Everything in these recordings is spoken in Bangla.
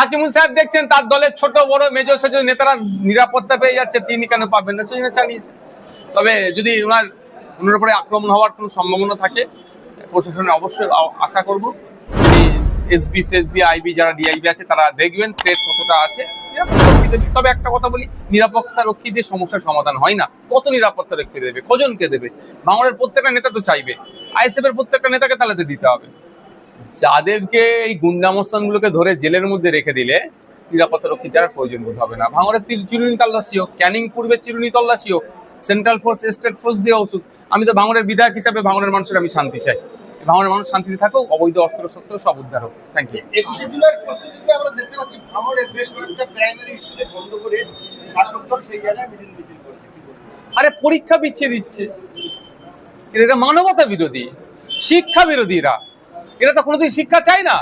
হাকিমুল সাহেব দেখছেন, তার দলের ছোট, বড় মেজর সেজর নেতারা নিরাপত্তা পেয়ে যাচ্ছে, তিনি কেন পাবেন না? সেই জন্য চালিয়েছে। তবে যদি ওনার ওনার উপরে আক্রমণ হওয়ার কোনো সম্ভাবনা থাকে, প্রশাসনে অবশ্যই আশা করব। এসবি টেসবি আইবি, যারা ডিআইবি আছে, তারা দেখবেন থ্রেট কতটা আছে। তবে একটা কথা বলি, নিরাপত্তা রক্ষী দিয়ে সমস্যার সমাধান হয় না। কত নিরাপত্তা রক্ষী দেবে? কজনকে দেবে? বাংলার প্রত্যেকটা নেতা তো চাইবে। আইএসএফ এর প্রত্যেকটা নেতাকে তাহলে দিতে হবে। যাদেরকে এই গুন্ডামস্তানগুলোকে ধরে জেলের মধ্যে রেখে দিলে নিরাপত্তা রক্ষী দেওয়ার প্রয়োজন বোধ হবে না। ভাঙড়ের চিরুনি তল্লাশি হোক ক্যানিং পূর্বে চিরুনি তল্লাশি হোক সেন্ট্রাল ফোর্স স্টেট ফোর্স দিয়ে ওষুধ। আমি তো ভাঙড়ের বিধায়ক হিসাবে ভাঙড়ের মানুষের আমি শান্তি চাই। ভাঙড়ের মানুষ শান্তিতে থাকুক অবৈধ অস্ত্র শস্ত্র সব উদ্ধার হোক। থ্যাংক ইউ একুশে জুলাই প্রস্তুতিতে আমরা দেখতে পাচ্ছি ভাঙড়ের বেশ কয়েকটা প্রাইমারি স্কুলে বন্ধ করে শাসক দল সেই জায়গায় মিছিল মিছিল করছে। আরে পরীক্ষা পিছিয়ে দিচ্ছে। এটা মানবতা বিরোধী শিক্ষা বিরোধীরা। এরা তো কোনোদিন শিক্ষা চায় না।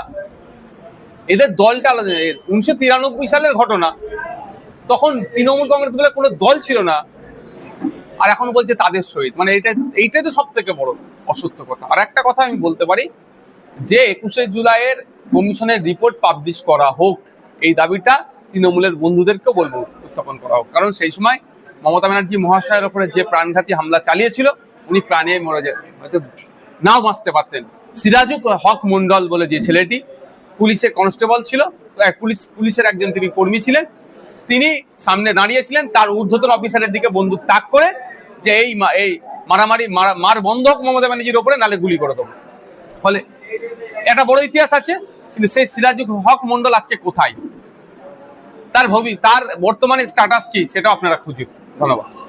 এদের দলটা আলাদা উনিশশো তিরানব্বই সালের ঘটনা। তখন তৃণমূল কংগ্রেস বলে কোনো দল ছিল না। আর এখন বলছে তাদের সহিত। মানে এটা, এইটাই তো সব থেকে বড় অসত্য কথা। আর একটা কথা আমি বলতে পারি, যে একুশে জুলাইয়ের কমিশনের রিপোর্ট পাবলিশ করা হোক, এই দাবিটা তৃণমূলের বন্ধুদেরকেও বলব উত্থাপন করা হোক। কারণ সেই সময় মমতা ব্যানার্জি মহাশয়ের ওপরে যে প্রাণঘাতী হামলা চালিয়েছিল, উনি প্রাণে মরে যায়। হয়তো নাও বাঁচতে পারতেন। সিরাজুক হক মন্ডল বলে যে ছেলেটি, পুলিশের কনস্টেবল ছিল পুলিশ, পুলিশের একজন তিনি কর্মী ছিলেন। তিনি সামনে দাঁড়িয়েছিলেন, তার ঊর্ধ্বতন অফিসারের দিকে বন্দুক তাক করে যে এই এই মারামারি, মারা- মার বন্ধ হোক মমতা ব্যানার্জির ওপরে, নালে গুলি করে দেবো। ফলে একটা বড় ইতিহাস আছে, কিন্তু সেই সিরাজুল হক মন্ডল আজকে কোথায়? তার ভবি, তার বর্তমানে স্ট্যাটাস কি, সেটাও আপনারা খুঁজুন। ধন্যবাদ।